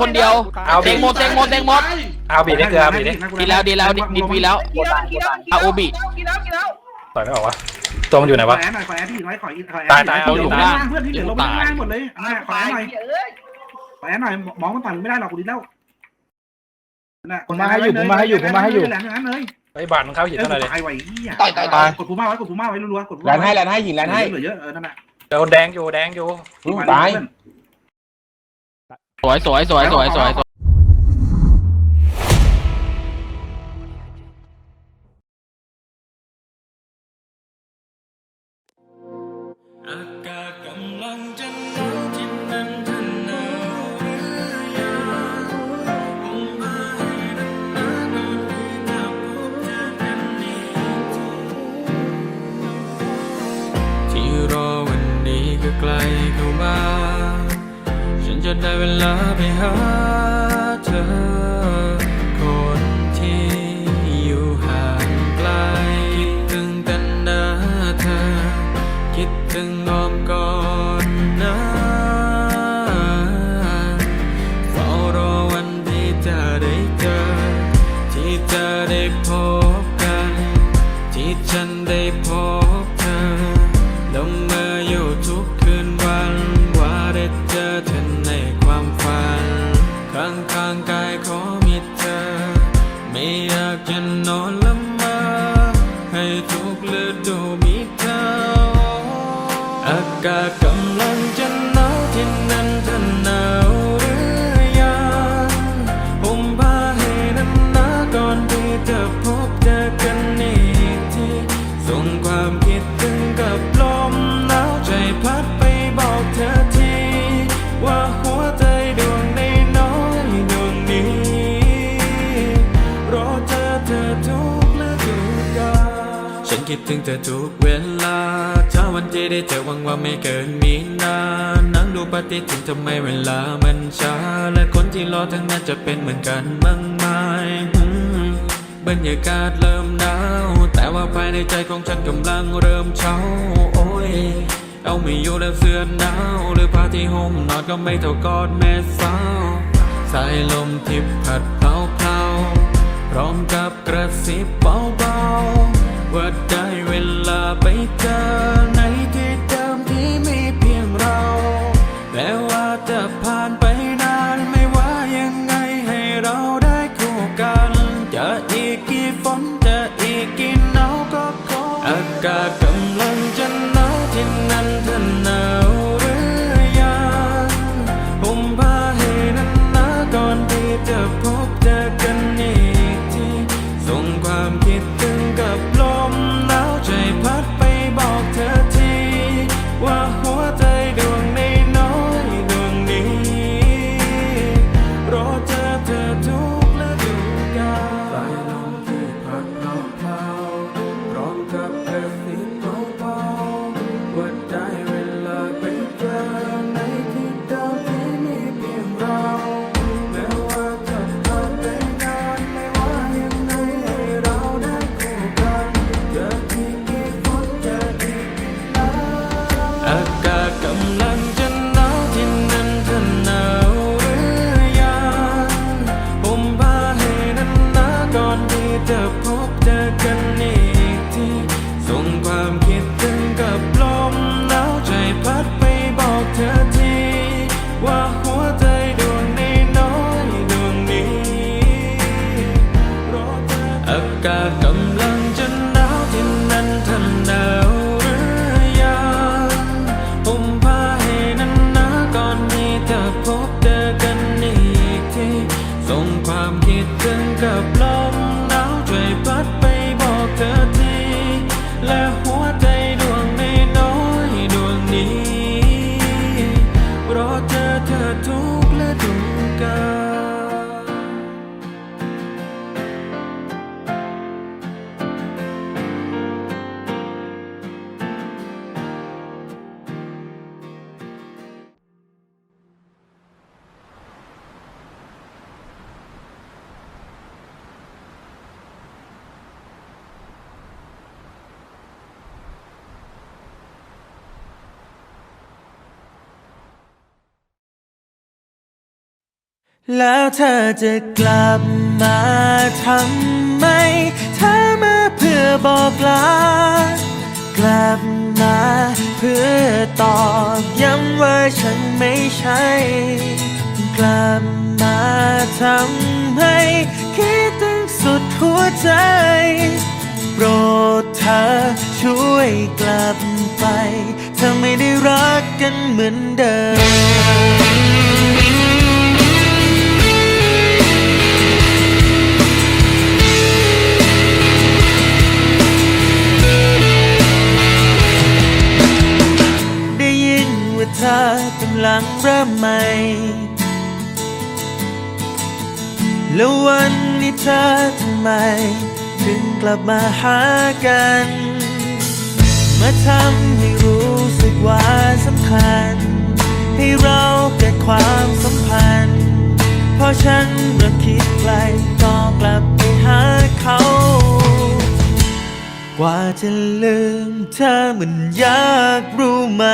คนเดียวเอาบีเต็งหมดเต็งหมดเต็งหมดเอาบีนี่คือเอาบีนี่ดีแล้วดีแล้วดีดีดีแล้วกินแล้วกินแล้วกินแล้วเอาโอบิกินแล้วกินแล้วต่อยไม่ออกวะตัวมันอยู่ไหนขอวะแอนหน่อยขอแอนที่ไว้ขออีกขอแอนตายตายเอาอยู่ลงล่างเพื่อนที่เหลือลงล่างหมดเลยอะขอแอนหน่อยเอ้ยขอแอนหน่อยมองมันปั่นไม่ได้หรอกกูดีแล้วน่ะผมมาให้อยู่ผมมาให้อยู่ผมมาให้อยู่แหลมอย่างนั้นเลยไอ้บาดมันเข้าหินเออเท่าไหร่เลยตายไว้เหี้ยต่อยต่อยต่อยกดปูมาไว้กดปูมาไว้รัวๆกดปูแลนให้แลนให้หินแลนให้เหลือเยอะเออนั่นแหละเดี๋ยวแดงอยู่แดงอยู่อืมตาย สวยสวยสวยสวยสวยส นได้เวลาไปหาเธอ คนที่อยู่ห่างไกล คิดถึงแต่หน้าเธอ คิดถึงอ้อมกอดนะ คิดถึงเธอทุกเวลาเช้าวันที่ได้เจอหวังว่าไม่เกินมีนานนั่งดูปฏิทินทำไมเวลามันช้า และคนที่รอทั้งนั้นจะเป็นเหมือนกันบ้างไหมอืมบรรยากาศเริ่มหนาวแต่ว่าภายในใจของฉันกำลังเริ่มเช้าโอ้ยเอาไม่อยู่แล้วเสื้อหนาวหรือผ้าที่ห่มนอนก็ไม่เท่ากอดแม่สาวสายลมที่พัดเผาเผาพร้อมกับกระซิบเบาๆ ว่าได้เวลาไปเจอในที่เดิมที่มีเพียงเราแม้ว่าจะผ่านไปาก แล้วเธอจะกลับมาทำไม เธอมาเพื่อบอกลากลับมาเพื่อตอกย้ำว่าฉันไม่ใช่ กลับมาทำให้คิดถึงสุดหัวใจ โปรดเธอช่วยกลับไป เธอไม่ได้รักกันเหมือนเดิม อกำลังเริ่มใหม่ แล้ววันนี้เธอทำไม ถึงกลับมาหากัน มาทำให้รู้สึกว่าสำคัญ ให้เราเกิดความสัมพันธ์ เพราะฉันเริ่มคิดไกลก็กลับไปหาเขา กว่าจะลืมเธอมันยากรู้ไหม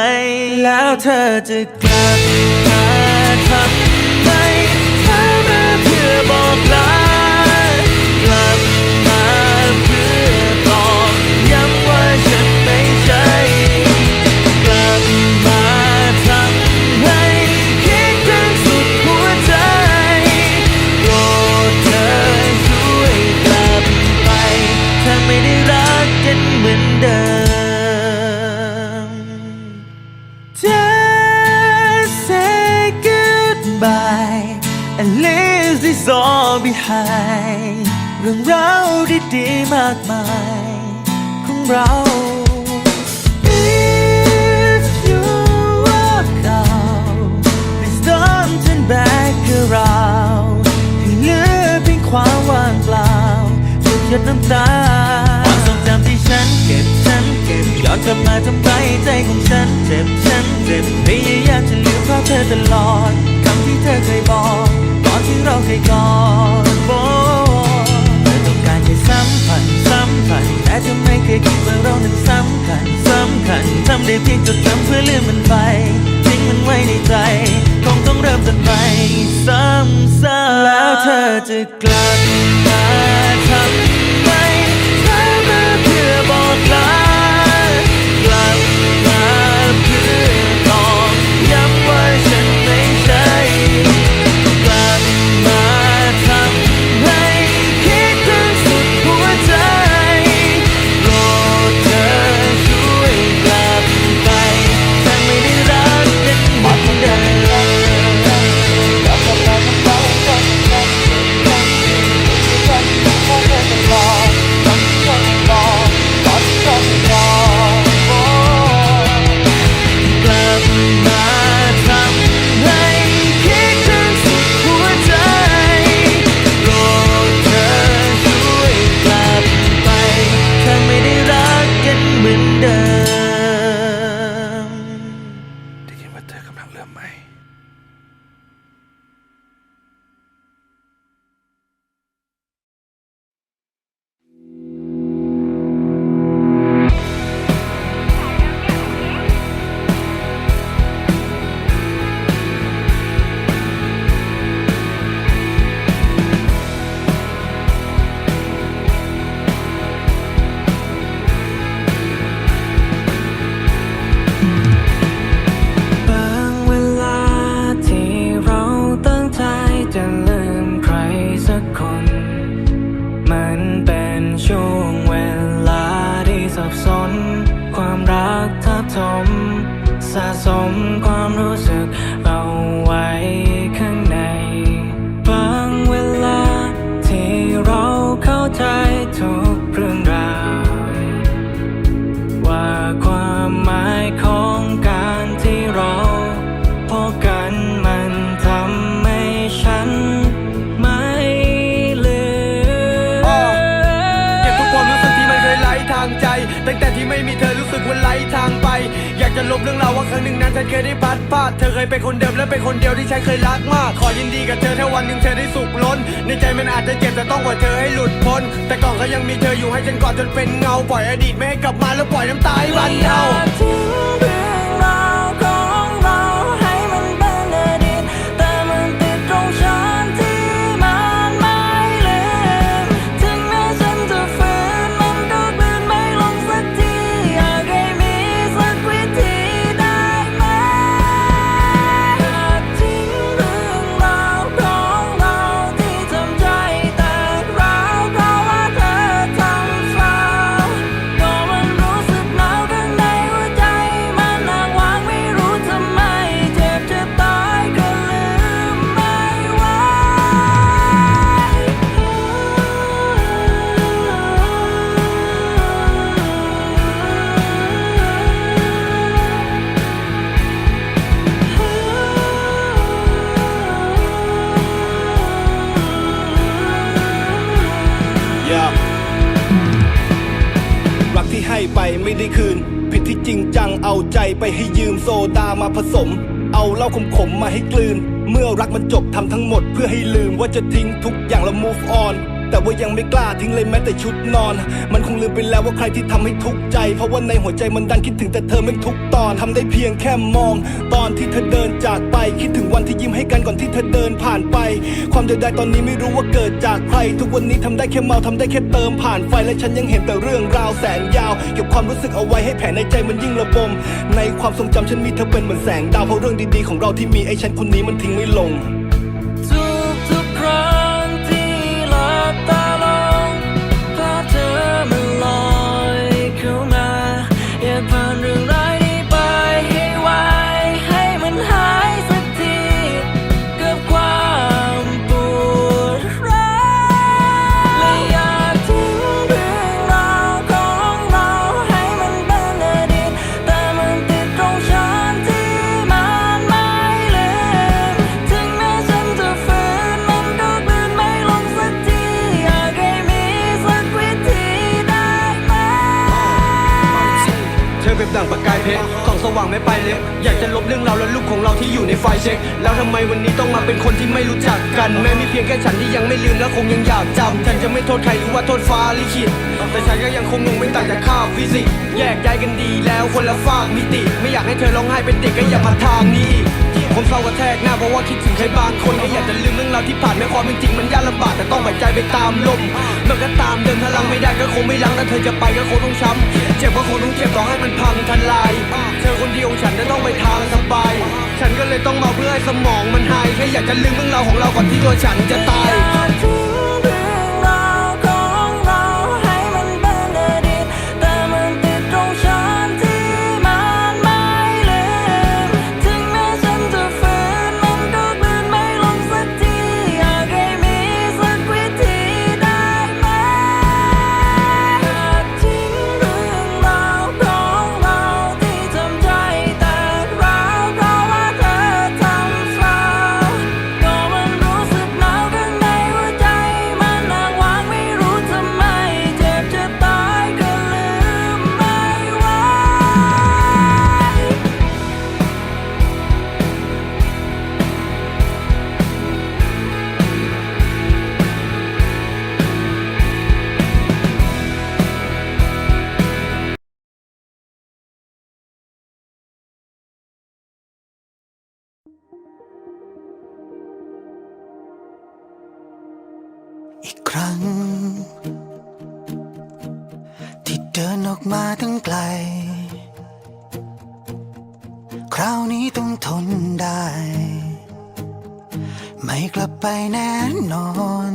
แล้วเธอจะกลับมาทำไมเธอมาเพื่อบอกลา หยดน้ำตาความทรงจำที่ฉันเก็บฉันเก็บย้อนกลับมาทำร้ายใจของฉันเจ็บฉันเจ็บพยายามจะลืมภาพเธอตลอดคำที่เธอเคยบอกก่อนที่เราเคยกอดโบเธอต้องการแค่สัมผัสสัมผัสแต่เธอไม่เคยคิดว่าเรานั้นสำคัญสำคัญทำได้เพียงจดจำเพื่อลืมมันไปทิ้งมันไว้ในใจคงต้องเริ่มต้นใหม่ซ้ำๆแล้วเธอจะกลับมาทำ บเรื่องราวว่าครั้งหนึ่งนั้นฉันเคยได้พัดพลาดเธอเคยเป็นคนเดิมและเป็นคนเดียวที่ฉันเคยรักมาก ขอยินดีกับเธอถ้าวันหนึ่งเธอได้สุขล้น ในใจมันอาจจะเจ็บแต่ต้องกว่าเธอให้หลุดพ้น แต่ก่อนก็ยังมีเธออยู่ให้ฉันกอดจนเป็นเงาปล่อยอดีตไม่ให้กลับมาแล้วปล่อยน้ำตาให้บันเทา ไปให้ยืมโซดามาผสม เอาเหล้าขมๆมาให้กลืน เมื่อรักมันจบทำทั้งหมดเพื่อให้ลืมว่าจะทิ้งทุกอย่างแล้ว move on แต่ว่ายังไม่กล้าทิ้งเลยแม้แต่ชุดนอน มันคงลืมไปแล้วว่าใครที่ทำให้ทุกข์ใจ เพราะว่าในหัวใจมันดันคิดถึงแต่เธอไม่ทุกตอนทำได้เพียงแค่มอง ตอนที่เธอเดินจากไป คิดถึงวันที่ยิ้มให้กันก่อนที่เธอเดินผ่านไป ความเดียวดายตอนนี้ไม่รู้ว่าเกิดจากใคร ทุกวันนี้ทำได้แค่เมาทำได้แค่เติมผ่านไฟและฉันยังเห็นแต่เรื่องราวแสนยาวเก็บความรู้สึกเอาไว้ให้แผลในใจมันยิ่งระบม ในความทรงจำฉันมีเธอเป็นเหมือนแสงดาวเพราะเรื่องดีๆของเราที่มีไอ้ฉันคนนี้มันทิ้งไม่ลง หว่างไม่ไปเล็บอยากจะลบเรื่องเราและลูกของเราที่อยู่ในไฟเช็ค แล้วทำไมวันนี้ต้องมาเป็นคนที่ไม่รู้จักกัน แม้มีเพียงแค่ฉันที่ยังไม่ลืมและคงยังอยากจำฉันจะไม่โทษใครหรือว่าโทษฟ้าลิขิตแต่ฉันก็ยังคงงงไม่ต่างจากข้าฟิสิกส์แยกย้ายกันดีแล้วคนละฝากมิติ ไม่อยากให้เธอร้องไห้เป็นเด็กก็อย่ามาทางนี้อีก ผมเศร้ากระแทกหน้าเพราะว่าคิดถึงใครบางคนก็อยากจะลืมเรื่องราวที่ผ่านไม่ความเป็นจริงมันยากลำบากแต่ต้องปล่อยใจไปตามลมมันก็ตามเดินถ้าลังไม่ได้ก็คงไม่ลังถ้าเธอจะไปก็คงต้องช้ำเจ็บก็คงต้องเจ็บต่อให้มันพังทลาย เธอคนเดียวของฉันจะต้องไปทางสบาย ฉันก็เลยต้องมาเพื่อให้สมองมันหายแค่อยากจะลืมเรื่องราวของเราก่อนที่ตัวฉันจะตาย ลับไปแน่นอน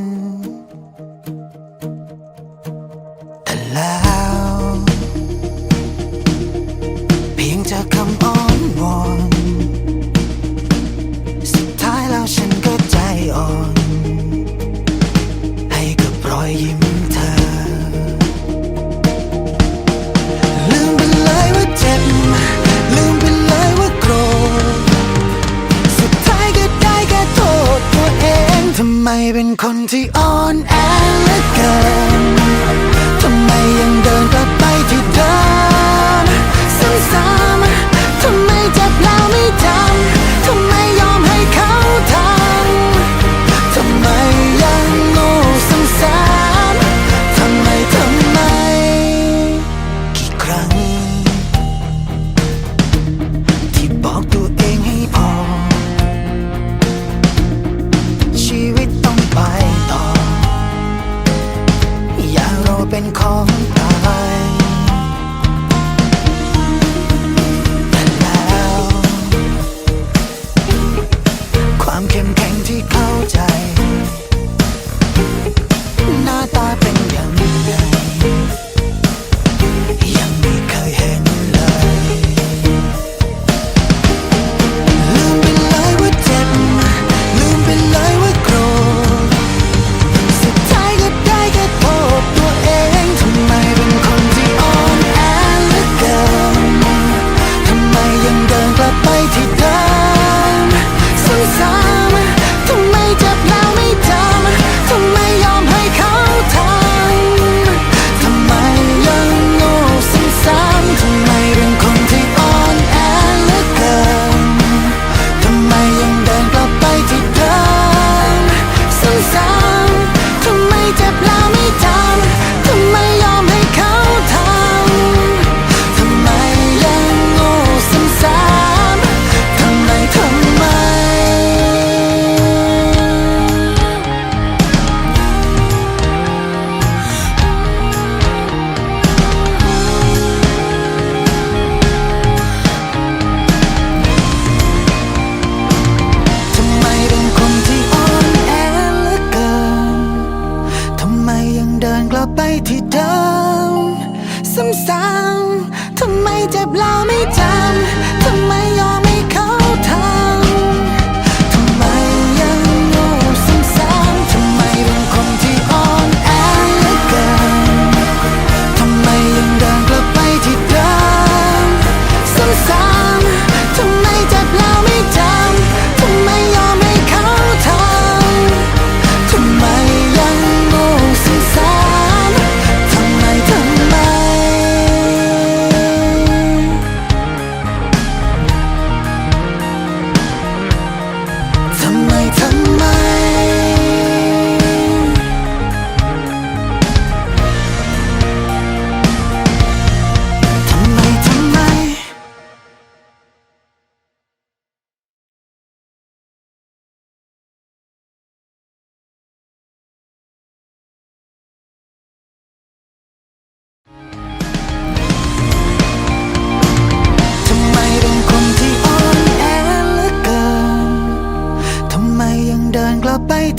แต่ละ เป็นคนที่อ่อนแอ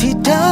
ที่เ